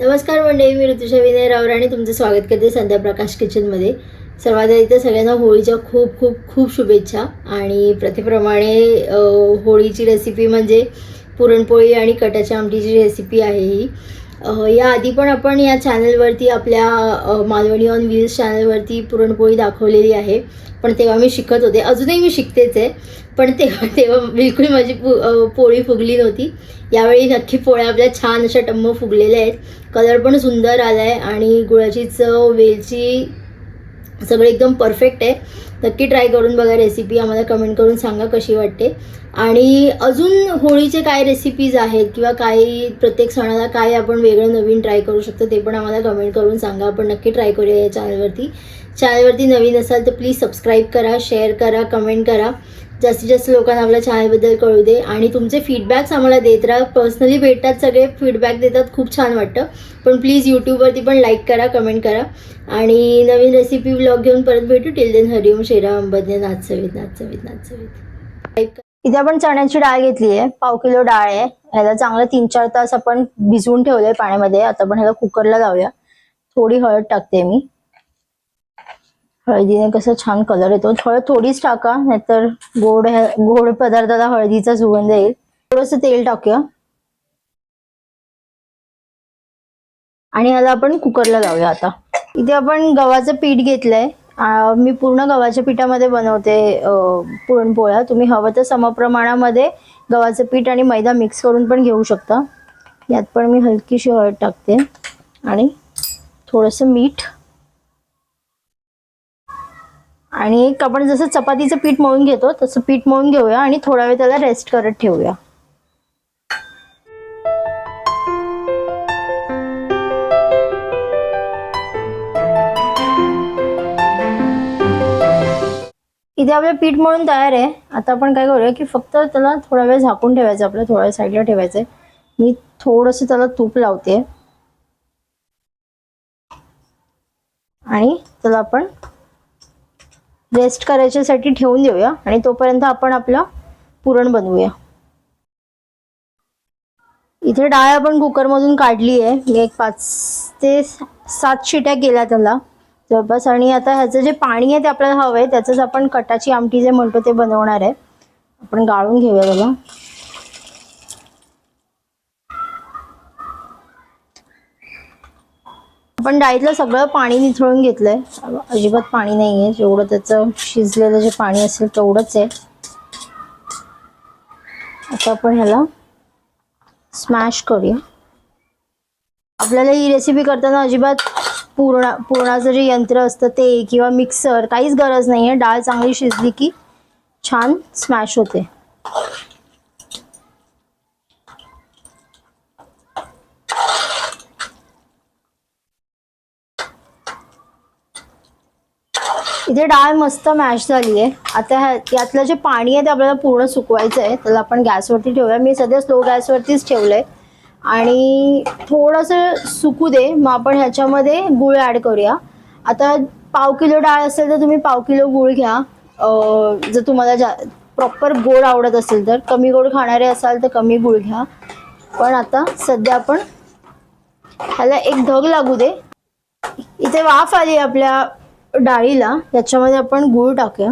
नमस्कार मंडळी मी ऋतुषा विनय रावर आणि तुमचं स्वागत करते संध्याप्रकाश किचनमध्ये सर्वात आधी तर सगळ्यांना होळीच्या खूप खूप खूप शुभेच्छा आणि प्रथेप्रमाणे होळीची रेसिपी म्हणजे पुरणपोळी आणि कटाच्या आमटीची रेसिपी आहे ही. या याआधी पण आपण या चॅनलवरती आपल्या मालवणी ऑन व्हील्स चॅनलवरती पुरणपोळी दाखवलेली आहे. पण तेव्हा मी शिकत होते. अजूनही मी शिकतेच आहे. पण तेव्हा तेव्हा बिलकुल माझी पु पोळी फुगली नव्हती. यावेळी नक्की पोळ्या आपल्या छान अशा टम्म फुगलेल्या आहेत. कलर पण सुंदर आला आहे आणि गुळाची चव वेलची सगळं एकदम परफेक्ट आहे. नक्की ट्राय करून बघा रेसिपी आम्हाला कमेंट करून सांगा कशी वाटते. आणि अजून होळीचे काय रेसिपीज आहेत किंवा काही प्रत्येक सणाला काय आपण वेगळं नवीन ट्राय करू शकतो ते पण आम्हाला कमेंट करून सांगा. आपण नक्की ट्राय करूया या चॅनलवरती चॅनलवरती नवीन असाल तर प्लीज सबस्क्राईब करा शेअर करा कमेंट करा. जास्तीत जास्त लोकांना आपल्या चहाबद्दल कळू दे. आणि तुमचे फीडबॅक्स आम्हाला देत राहा. पर्सनली भेटतात सगळे. फीडबॅक देतात. खूप छान वाटतं. पण प्लीज यूट्यूबवरती पण लाईक करा कमेंट करा. आणि नवीन रेसिपी ब्लॉग घेऊन परत भेटू. टिल देन हरिओम शेरा बदने नाच चवीत नाच नाच इथे आपण चण्याची डाळ घेतली आहे पाव किलो डाळ आहे. ह्याला चांगलं तीन चार तास आपण भिजवून ठेवलंय पाण्यामध्ये. आता आपण ह्याला कुकरला लावूया. थोडी हळद टाकते मी. हळदीने कसं छान कलर येतो. हळद थोडीच टाका नाहीतर गोड गोड पदार्थाला हळदीचा सुगंध येईल. थोडंसं तेल टाकूया. आणि ह्याला आपण कुकरला लावूया आता. इथे आपण गव्हाचं पीठ घेतलंय. मी पूर्ण गव्हाच्या पिठामध्ये बनवते पुरणपोळ्या. तुम्ही हवं तर समप्रमाणामध्ये गव्हाचं पीठ आणि मैदा मिक्स करून पण घेऊ शकता. यात पण मी हलकीशी हळद टाकते. आणि थोडंसं मीठ. आणि एक आपण जसं चपातीचं पीठ मळून घेतो तसं पीठ मळून घेऊया आणि थोडा वेळ त्याला रेस्ट करत ठेवूया. इथे आपलं पीठ मळून तयार आहे. आता आपण काय करूया की फक्त त्याला थोडा वेळ झाकून ठेवायचं आपलं थोड्या वेळ साईडला ठेवायचं आहे मी थोडंसं त्याला तूप लावते. आणि त्याला आपण रेस्ट करायच्यासाठी ठेवून देऊया आणि तोपर्यंत आपण आपलं पुरण बनवूया. इथे डाळ आपण कुकरमधून काढली आहे. मी एक पाच ते सात शिट्या केल्या त्याला. जवळपास आणि आता ह्याचं जे पाणी आहे ते आपल्याला हवं आहे त्याचंच आपण कटाची आमटी जे म्हणतो ते बनवणार आहे. आपण गाळून घेऊया त्याला. आपण डाळीतलं सगळं पाणी निथळून घेतलंय. अजिबात पाणी नाही आहे जेवढं त्याचं शिजलेलं जे पाणी असेल तेवढंच आहे. आता आपण ह्याला स्मॅश करूया. आपल्याला ही रेसिपी करताना अजिबात पूर्ण पूर्णाचं जे यंत्र असतं ते किंवा मिक्सर काहीच गरज नाही आहे डाळ चांगली शिजली की छान स्मॅश होते. इथे डाळ मस्त मॅश झाली आहे आता ह्या यातलं जे पाणी आहे ते आपल्याला पूर्ण सुकवायचं आहे त्याला आपण गॅसवरती ठेवूया. मी सध्या स्लो गॅसवरतीच ठेवलं आहे आणि थोडंसं सुकू दे. मग आपण ह्याच्यामध्ये गुळ ॲड करूया. आता पाव किलो डाळ असेल तर तुम्ही पाव किलो गुळ घ्या. जर तुम्हाला जा प्रॉपर गोड आवडत असेल तर. कमी गोड खाणारे असाल तर कमी गुळ घ्या. पण आता सध्या आपण ह्याला एक धग लागू दे. इथे वाफ आली आपल्या डाळीला याच्यामध्ये आपण गूळ टाकूया.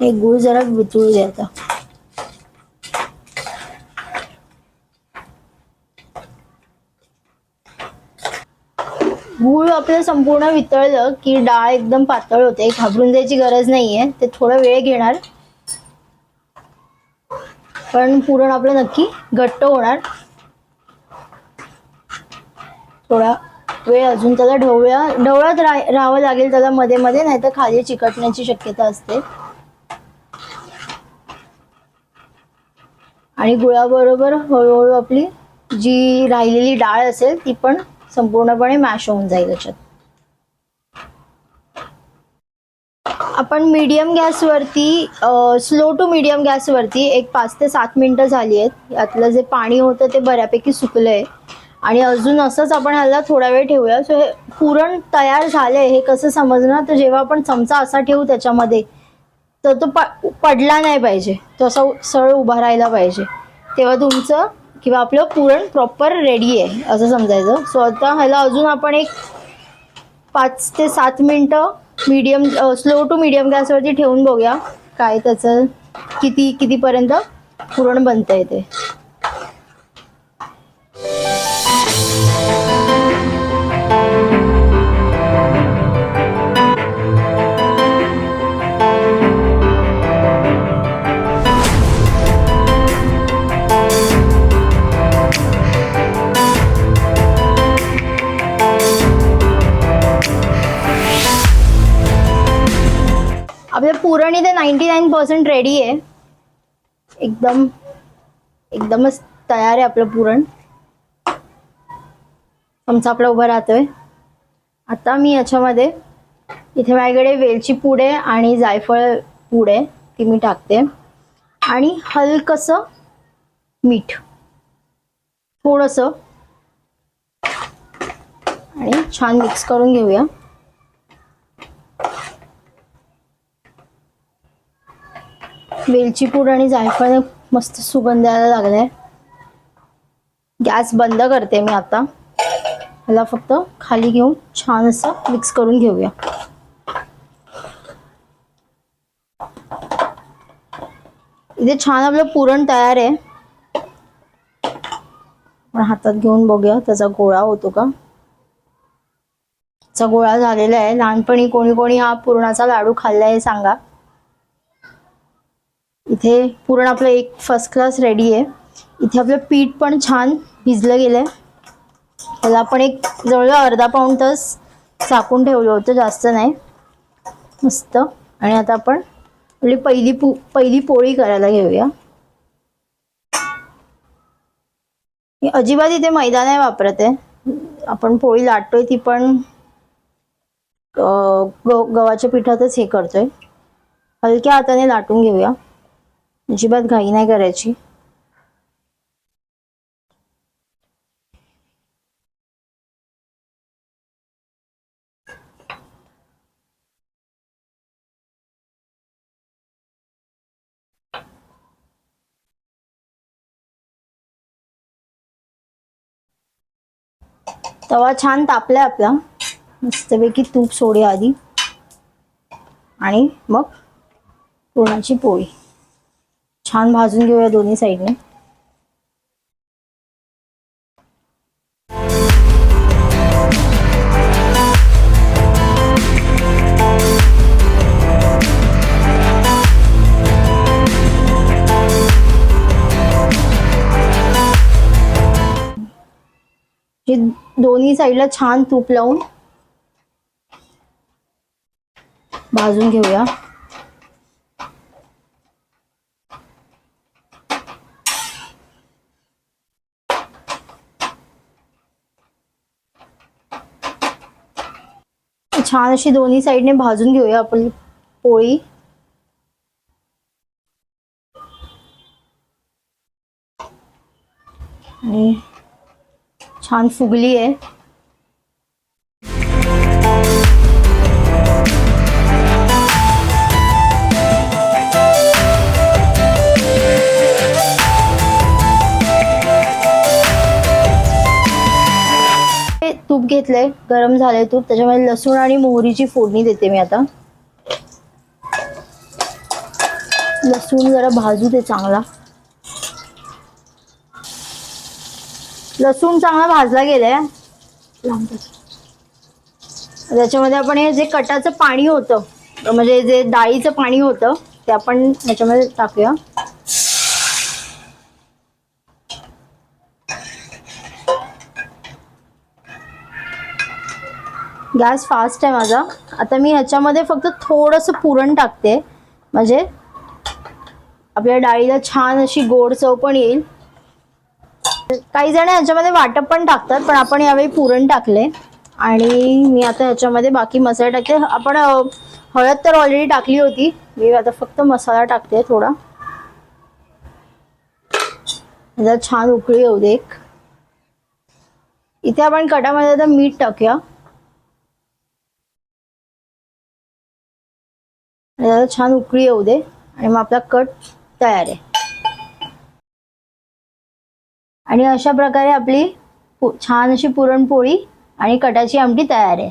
हे गूळ जरा वितळू द्यायचा गूळ आपलं संपूर्ण वितळलं की डाळ एकदम पातळ होते घाबरून जायची गरज नाहीये. ते थोडा वेळ घेणार. पण पुरण आपलं नक्की घट्ट होणार. थोडा वेळ अजून त्याला ढवळ्या ढवळत राहावं लागेल त्याला मध्ये मध्ये नाहीतर खाली चिकटण्याची शक्यता असते. आणि गुळाबरोबर हळूहळू आपली जी राहिलेली डाळ असेल ती पण संपूर्णपणे मॅश होऊन जाईल याच्यात आपण मीडियम गॅसवरती स्लो टू मीडियम गॅसवरती एक पाच ते सात मिनटं झाली आहेत. यातलं जे पाणी होतं ते बऱ्यापैकी सुकलं आहे आणि अजून असंच आपण ह्याला थोडा वेळ ठेवूया. सो हे पुरण तयार झाले हे कसं समजणार? तर जेव्हा आपण चमचा असा ठेवू त्याच्यामध्ये तर तो प पडला नाही पाहिजे. तो असा उ- सरळ उभा राहायला पाहिजे. तेव्हा तुमचं किंवा आपलं पुरण प्रॉपर रेडी आहे असं समजायचं. सो आता ह्याला अजून आपण एक पाच ते सात मिनटं मीडियम स्लो टू मीडियम गॅसवरती ठेवून बघूया. काय त्याचं किती कितीपर्यंत पुरण बनतं आहे आपलं पुरण इथे नाईन्टी नाईन पर्सेंट रेडी आहे. एकदम एकदमच तयार आहे आपलं पुरण. आमचं आपला उभा राहतोय. आता मी याच्यामध्ये इथे माझ्याकडे वेलची पुडे आणि जायफळ पुडे आहे ती मी टाकते. आणि हलकंसं मीठ. थोडंसं. आणि छान मिक्स करून घेऊया. वेलची पूड आणि जायफळ मस्त सुगंध यायला लागलाय. गॅस बंद करते मी आता. ह्याला फक्त खाली घेऊन छान असं मिक्स करून घेऊया. इथे छान आपलं पुरण तयार आहे. आपण हातात घेऊन बघूया त्याचा गोळा होतो का. त्याचा गोळा झालेला आहे. लहानपणी कोणी कोणी हा पुरणाचा लाडू खाल्लाय सांगा. इथे पूर्ण आपलं एक फर्स्ट क्लास रेडी आहे. इथे आपलं पीठ पण छान भिजलं गेलं आहे त्याला आपण एक जवळजवळ अर्धा पाऊण तास झाकून ठेवलं होतं जास्त नाही. मस्त. आणि आता आपण आपली पहिली पु पहिली पोळी करायला घेऊया. अजिबात इथे मैदा नाही वापरत आहे. आपण पोळी लाटतोय ती पण ग गव्हाच्या पिठातच हे करतोय. हलक्या हाताने लाटून घेऊया. अजिबात घाई नाही करायची. तवा छान तापलाय आपला. मस्तपैकी तूप सोडूया आधी. आणि मग पुरणाची पोळी. छान भाजून घेऊया दोन्ही साईडने. दोन्ही साईडला छान तूप लावून भाजून घेऊया. छान अशी दोन्ही साईडने भाजून घेऊया आपण पोळी. आणि छान फुगली आहे तूप घेतलंय गरम झालंय तूप त्याच्यामध्ये लसूण आणि मोहरीची फोडणी देते मी आता. लसूण जरा भाजू दे चांगला. लसूण चांगला भाजला गेलाय त्याच्यामध्ये आपण हे जे कटाचं पाणी होतं म्हणजे जे डाळीचं पाणी होतं ते आपण ह्याच्यामध्ये टाकूया. गॅस फास्ट आहे माझा. आता मी ह्याच्यामध्ये फक्त थोडंसं पुरण टाकते. म्हणजे आपल्या डाळीला छान अशी गोड चव पण येईल. काही जण ह्याच्यामध्ये वाटप पण टाकतात पण आपण यावेळी पुरण टाकले. आणि मी आता ह्याच्यामध्ये बाकी मसाले टाकते. आपण हळद तर ऑलरेडी टाकली होती. मी आता फक्त मसाला टाकते थोडा. छान उकळी येऊ दे इथे आपण कटामध्ये आता मीठ टाकूया. त्याला छान उकळी येऊ दे आणि मग आपला कट तयार आहे. आणि अशा प्रकारे आपली छान अशी पुरणपोळी आणि कटाची आमटी तयार आहे.